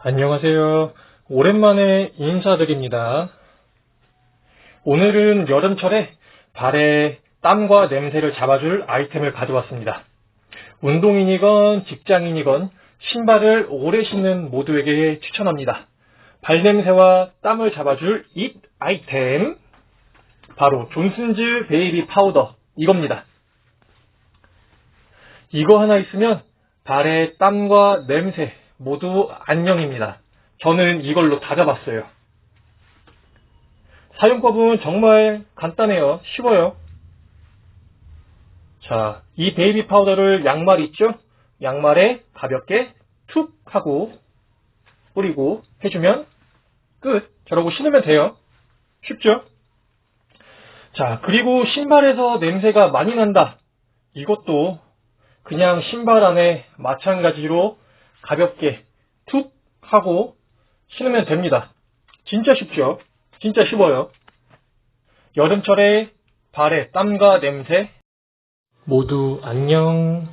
안녕하세요. 오랜만에 인사드립니다. 오늘은 여름철에 발에 땀과 냄새를 잡아줄 아이템을 가져왔습니다. 운동인이건 직장인이건 신발을 오래 신는 모두에게 추천합니다. 발냄새와 땀을 잡아줄 이 아이템 바로 존슨즈 베이비 파우더 이겁니다. 이거 하나 있으면 발의 땀과 냄새 모두 안녕입니다. 저는 이걸로 다 잡았어요. 사용법은 정말 간단해요. 쉬워요. 자, 이 베이비 파우더를 양말 있죠? 양말에 가볍게 툭 하고 뿌리고 해주면 끝. 저러고 신으면 돼요. 쉽죠? 자, 그리고 신발에서 냄새가 많이 난다. 이것도 그냥 신발 안에 마찬가지로 가볍게 툭 하고 신으면 됩니다. 진짜 쉽죠? 진짜 쉬워요. 여름철에 발에 땀과 냄새 모두 안녕.